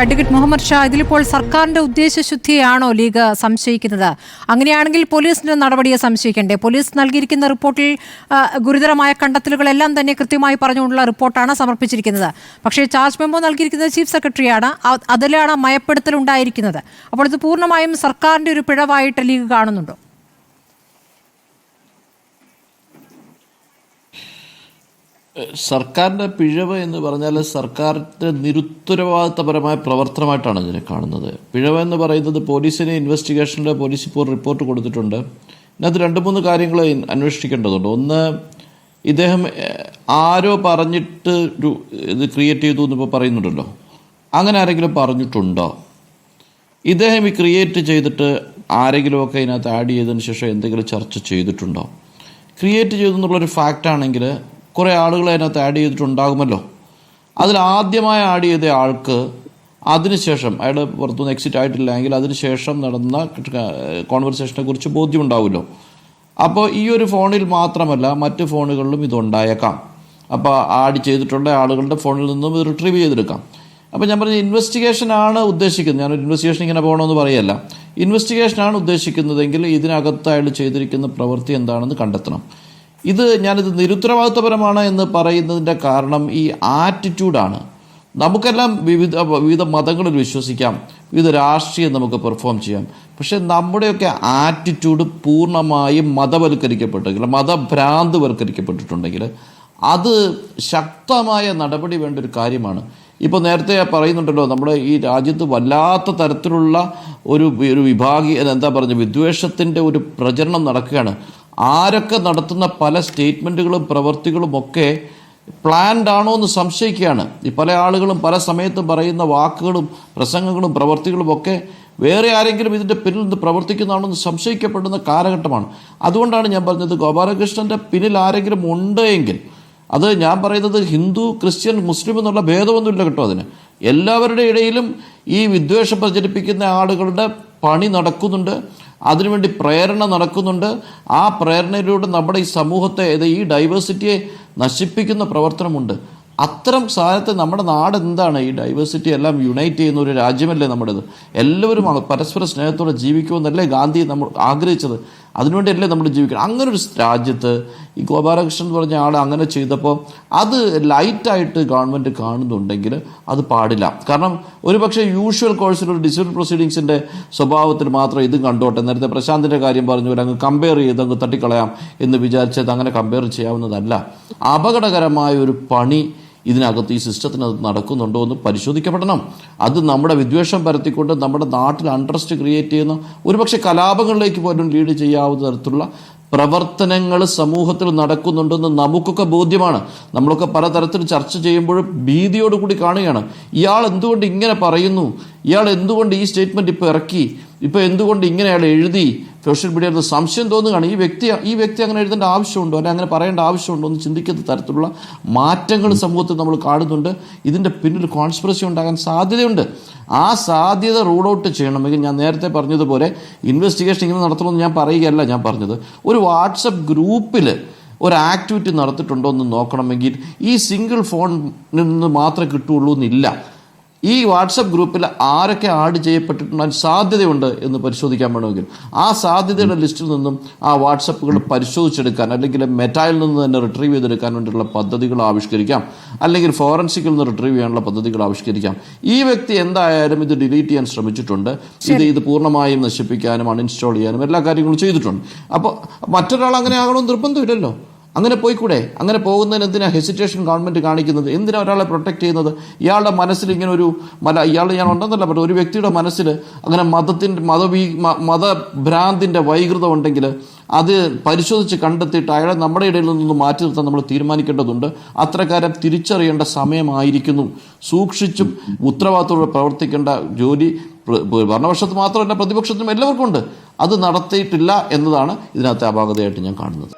Advocate Muhammad Shah ഇതിലിപ്പോൾ സർക്കാരിന്റെ ഉദ്ദേശശുദ്ധിയാണോ league സംശയിക്കുന്നത്? അങ്ങനെയാണെങ്കിൽ പോലീസിന്റെ നടപടിയെ സംശയിക്കണ്ടേ? പോലീസ് നൽകിയിരിക്കുന്ന റിപ്പോർട്ടിൽ ഗുരുതരമായ കണ്ടെത്തലുകളെല്ലാം തന്നെ കൃത്യമായി പറഞ്ഞുകൊണ്ടുള്ള റിപ്പോർട്ടാണ് സമർപ്പിച്ചിരിക്കുന്നത്. പക്ഷേ ചാർജ് മെമ്മോ നൽകിയിരിക്കുന്നത് ചീഫ് സെക്രട്ടറിയാണ്. അതിലാണ് മയപ്പെടുത്തൽ ഉണ്ടായിരിക്കുന്നത് അപ്പോൾ ഇത് പൂർണമായും സർക്കാരിന്റെ ഒരു പിഴവായിട്ട് ലീഗ് കാണുന്നുണ്ടോ? സർക്കാരിന്റെ പിഴവ് എന്ന് പറഞ്ഞാൽ സർക്കാരിന്റെ നിരുത്തരവാദിത്തപരമായ പ്രവർത്തനമായിട്ടാണ് ഇതിനെ കാണുന്നത്. പിഴവ് എന്ന് പറയുന്നത് പോലീസിന് ഇൻവെസ്റ്റിഗേഷനിൽ പോലീസ് ഇപ്പോൾ റിപ്പോർട്ട് കൊടുത്തിട്ടുണ്ട്. ഇതിനകത്ത് രണ്ട് മൂന്ന് കാര്യങ്ങൾ അന്വേഷിക്കേണ്ടതുണ്ട്. ഒന്ന് ഇദ്ദേഹം ആരോ പറഞ്ഞിട്ട് ഒരു ഇത് ക്രിയേറ്റ് ചെയ്തു എന്നിപ്പോൾ പറയുന്നുണ്ടല്ലോ. അങ്ങനെ ആരെങ്കിലും പറഞ്ഞിട്ടുണ്ടോ? ഇദ്ദേഹം ഈ ക്രിയേറ്റ് ചെയ്തിട്ട് ആരെങ്കിലുമൊക്കെ ഇതിനകത്ത് ആഡ് ചെയ്തതിന് ശേഷം എന്തെങ്കിലും ചർച്ച ചെയ്തിട്ടുണ്ടോ? ക്രിയേറ്റ് ചെയ്തു എന്നുള്ളൊരു ഫാക്റ്റ് ആണെങ്കിൽ കുറേ ആളുകൾ അതിനകത്ത് ആഡ് ചെയ്തിട്ടുണ്ടാകുമല്ലോ. അതിൽ ആദ്യമായി ആഡ് ചെയ്ത ആൾക്ക് അതിനുശേഷം അയാൾ പുറത്തുനിന്ന് എക്സിറ്റ് ആയിട്ടില്ല എങ്കിൽ അതിനുശേഷം നടന്ന കോൺവെർസേഷനെ കുറിച്ച് ബോധ്യമുണ്ടാവുമല്ലോ. അപ്പോൾ ഈ ഒരു ഫോണിൽ മാത്രമല്ല മറ്റ് ഫോണുകളിലും ഇതുണ്ടായേക്കാം. അപ്പോൾ ആഡ് ചെയ്തിട്ടുള്ള ആളുകളുടെ ഫോണിൽ നിന്നും ഇത് റിട്രീവ് ചെയ്തെടുക്കാം. അപ്പോൾ ഞാൻ പറഞ്ഞ ഇൻവെസ്റ്റിഗേഷൻ ആണ് ഉദ്ദേശിക്കുന്നത്. ഞാനൊരു ഇൻവെസ്റ്റിഗേഷൻ ഇങ്ങനെ പോകണമെന്ന് പറയല്ല. ഇൻവെസ്റ്റിഗേഷനാണ് ഉദ്ദേശിക്കുന്നതെങ്കിൽ ഇതിനകത്ത് അയാൾ ചെയ്തിരിക്കുന്ന പ്രവൃത്തി എന്താണെന്ന് കണ്ടെത്തണം. ഇത് ഞാനിത് നിരുത്തരവാദിത്വപരമാണ് എന്ന് പറയുന്നതിന്റെ കാരണം ഈ ആറ്റിറ്റ്യൂഡാണ് നമുക്കെല്ലാം വിവിധ വിവിധ മതങ്ങളിൽ വിശ്വസിക്കാം വിവിധ രാഷ്ട്രീയം നമുക്ക് പെർഫോം ചെയ്യാം. പക്ഷേ നമ്മുടെയൊക്കെ ആറ്റിറ്റ്യൂഡ് പൂർണമായും മതവൽക്കരിക്കപ്പെട്ടെങ്കിൽ മതഭ്രാന്തവൽക്കരിക്കപ്പെട്ടിട്ടുണ്ടെങ്കിൽ അത് ശക്തമായ നടപടി വേണ്ട ഒരു കാര്യമാണ്. ഇപ്പോൾ നേരത്തെ പറയുന്നുണ്ടല്ലോ നമ്മുടെ ഈ രാജ്യത്ത് വല്ലാത്ത തരത്തിലുള്ള ഒരു ഒരു വിഭാഗീയ എന്താ പറഞ്ഞ വിദ്വേഷത്തിന്റെ ഒരു പ്രചരണം നടക്കുകയാണ്. ആരൊക്കെ നടത്തുന്ന പല സ്റ്റേറ്റ്മെന്റുകളും പ്രവൃത്തികളും ഒക്കെ പ്ലാൻഡ് ആണോ എന്ന് സംശയിക്കുകയാണ്. ഈ പല ആളുകളും പല സമയത്തും പറയുന്ന വാക്കുകളും പ്രസംഗങ്ങളും പ്രവർത്തികളും ഒക്കെ വേറെ ആരെങ്കിലും ഇതിന്റെ പിന്നിൽ നിന്ന് പ്രവർത്തിക്കുന്നതാണോ എന്ന് സംശയിക്കപ്പെടുന്ന കാലഘട്ടമാണ്. അതുകൊണ്ടാണ് ഞാൻ പറഞ്ഞത് ഗോപാലകൃഷ്ണന്റെ പിന്നിൽ ആരെങ്കിലും ഉണ്ട് എങ്കിൽ അത് ഞാൻ പറയുന്നത് ഹിന്ദു ക്രിസ്ത്യൻ മുസ്ലിം എന്നുള്ള ഭേദമൊന്നുമില്ല കേട്ടോ അതിന്. എല്ലാവരുടെ ഇടയിലും ഈ വിദ്വേഷം പ്രചരിപ്പിക്കുന്ന ആളുകളുടെ പണി നടക്കുന്നുണ്ട്. അതിനുവേണ്ടി പ്രേരണ നടക്കുന്നുണ്ട്. ആ പ്രേരണയിലൂടെ നമ്മുടെ ഈ സമൂഹത്തെ ഈ ഡൈവേഴ്സിറ്റിയെ നശിപ്പിക്കുന്ന പ്രവർത്തനമുണ്ട്. അത്തരം സാധനത്തെ നമ്മുടെ നാട് എന്താണ്? ഈ ഡൈവേഴ്സിറ്റി എല്ലാം യുണൈറ്റ് ചെയ്യുന്ന ഒരു രാജ്യമല്ലേ നമ്മുടേത്? എല്ലാവരും പരസ്പര സ്നേഹത്തോടെ ജീവിക്കുമെന്നല്ലേ ഗാന്ധി നമ്മൾ ആഗ്രഹിച്ചത്. അതിനുവേണ്ടിയല്ലേ നമ്മൾ ജീവിക്കണം. അങ്ങനെ ഒരു രാജ്യത്ത് ഈ ഗോപാലകൃഷ്ണൻ എന്ന് പറഞ്ഞ ആൾ അങ്ങനെ ചെയ്തപ്പോൾ അത് ലൈറ്റായിട്ട് ഗവൺമെന്റ് കാണുന്നുണ്ടെങ്കിൽ അത് പാടില്ല. കാരണം ഒരു പക്ഷേ യൂഷ്വൽ കോഴ്സിലൊരു ഡിസിപ്ലിൻ പ്രൊസീഡിങ്സിന്റെ സ്വഭാവത്തിൽ മാത്രം ഇതും കണ്ടോട്ടെ. നേരത്തെ പ്രശാന്തിന്റെ കാര്യം പറഞ്ഞു അങ്ങ് കമ്പയർ ചെയ്ത് അങ്ങ് തട്ടിക്കളയാം എന്ന് വിചാരിച്ചത് അങ്ങനെ കമ്പയർ ചെയ്യാവുന്നതല്ല. അപകടകരമായ ഒരു പണി ഇതിനകത്ത് ഈ സിസ്റ്റത്തിനകത്ത് നടക്കുന്നുണ്ടോ എന്ന് പരിശോധിക്കപ്പെടണം. അത് നമ്മുടെ വിദ്വേഷം പരത്തിക്കൊണ്ട് നമ്മുടെ നാട്ടിൽ അൺട്രസ്റ്റ് ക്രിയേറ്റ് ചെയ്യുന്ന ഒരുപക്ഷെ കലാപങ്ങളിലേക്ക് പോലും ലീഡ് ചെയ്യാവുന്ന തരത്തിലുള്ള പ്രവർത്തനങ്ങൾ സമൂഹത്തിൽ നടക്കുന്നുണ്ടെന്ന് നമുക്കൊക്കെ ബോധ്യമാണ്. നമ്മളൊക്കെ പലതരത്തിൽ ചർച്ച ചെയ്യുമ്പോഴും ഭീതിയോടുകൂടി കാണുകയാണ്. ഇയാൾ എന്തുകൊണ്ട് ഇങ്ങനെ പറയുന്നു? ഇയാൾ എന്തുകൊണ്ട് ഈ സ്റ്റേറ്റ്മെന്റ് ഇപ്പോൾ ഇറക്കി? ഇപ്പോൾ എന്തുകൊണ്ട് ഇങ്ങനെ അയാൾ എഴുതി? സോഷ്യൽ മീഡിയയിൽ സംശയം തോന്നുകയാണ്. ഈ വ്യക്തി ഈ വ്യക്തി അങ്ങനെ എഴുതേണ്ട ആവശ്യമുണ്ടോ? അല്ലെങ്കിൽ അങ്ങനെ പറയേണ്ട ആവശ്യമുണ്ടോ എന്ന് ചിന്തിക്കുന്ന തരത്തിലുള്ള മാറ്റങ്ങൾ സമൂഹത്തിൽ നമ്മൾ കാണുന്നുണ്ട്. ഇതിന്റെ പിന്നിൽ കോൺസ്പിറസി ഉണ്ടാകാൻ സാധ്യതയുണ്ട്. ആ സാധ്യത റൂൾ ഔട്ട് ചെയ്യണമെങ്കിൽ ഞാൻ നേരത്തെ പറഞ്ഞതുപോലെ ഇൻവെസ്റ്റിഗേഷൻ ഇങ്ങനെ നടത്തണമെന്ന് ഞാൻ പറയുകയല്ല ഞാൻ പറഞ്ഞത്. ഒരു വാട്സപ്പ് ഗ്രൂപ്പിൽ ഒരു ആക്ടിവിറ്റി നടത്തിയിട്ടുണ്ടോ എന്ന് നോക്കണമെങ്കിൽ ഈ സിംഗിൾ ഫോണിൽ നിന്ന് മാത്രമേ കിട്ടുള്ളൂ എന്നില്ല. ഈ വാട്സപ്പ് ഗ്രൂപ്പിൽ ആരൊക്കെ ആഡ് ചെയ്യപ്പെട്ടിട്ടുണ്ടാൻ സാധ്യതയുണ്ട് എന്ന് പരിശോധിക്കാൻ വേണമെങ്കിൽ. ആ സാധ്യതയുടെ ലിസ്റ്റിൽ നിന്നും ആ വാട്സപ്പുകൾ പരിശോധിച്ചെടുക്കാൻ അല്ലെങ്കിൽ മെറ്റായിൽ നിന്ന് തന്നെ റിട്രീവ് ചെയ്തെടുക്കാൻ വേണ്ടിയുള്ള പദ്ധതികൾ ആവിഷ്കരിക്കാം. അല്ലെങ്കിൽ ഫോറൻസിക്കിൽ നിന്ന് റിട്രീവ് ചെയ്യാനുള്ള പദ്ധതികൾ ആവിഷ്കരിക്കാം. ഈ വ്യക്തി എന്തായാലും ഇത് ഡിലീറ്റ് ചെയ്യാൻ ശ്രമിച്ചിട്ടുണ്ട്. ഇത് ഇത് പൂർണമായും നശിപ്പിക്കാനും അൺഇൻസ്റ്റാൾ ചെയ്യാനും എല്ലാ കാര്യങ്ങളും ചെയ്തിട്ടുണ്ട്. അപ്പോൾ മറ്റൊരാൾ അങ്ങനെ ആകണമെന്ന് നിർബന്ധമില്ലല്ലോ. അങ്ങനെ പോയിക്കൂടെ? അങ്ങനെ പോകുന്നതിന് എന്തിനാ ഹെസിറ്റേഷൻ ഗവൺമെന്റ് കാണിക്കുന്നത്? എന്തിനാ ഒരാളെ പ്രൊട്ടക്ട് ചെയ്യുന്നത്? ഇയാളുടെ മനസ്സിൽ ഇങ്ങനെ ഒരു മല ഇയാൾ ഞാൻ ഉണ്ടെന്നല്ല പറഞ്ഞു ഒരു വ്യക്തിയുടെ മനസ്സിൽ അങ്ങനെ മതത്തിന്റെ മതവീ മതഭ്രാന്തിന്റെ വൈകൃതം ഉണ്ടെങ്കിൽ അത് പരിശോധിച്ച് കണ്ടെത്തിയിട്ട് അയാളെ നമ്മുടെ ഇടയിൽ നിന്ന് മാറ്റി നിർത്താൻ നമ്മൾ തീരുമാനിക്കേണ്ടതുണ്ട്. അത്രക്കാരം തിരിച്ചറിയേണ്ട സമയമായിരിക്കുന്നു. സൂക്ഷിച്ചും ഉത്തരവാദിത്തോടെ പ്രവർത്തിക്കേണ്ട ജോലി ഭരണപക്ഷത്ത് മാത്രമല്ല പ്രതിപക്ഷത്തിനും എല്ലാവർക്കും ഉണ്ട്. അത് നടത്തിയിട്ടില്ല എന്നതാണ് ഇതിനകത്തെ അപാകതയായിട്ട് ഞാൻ കാണുന്നത്.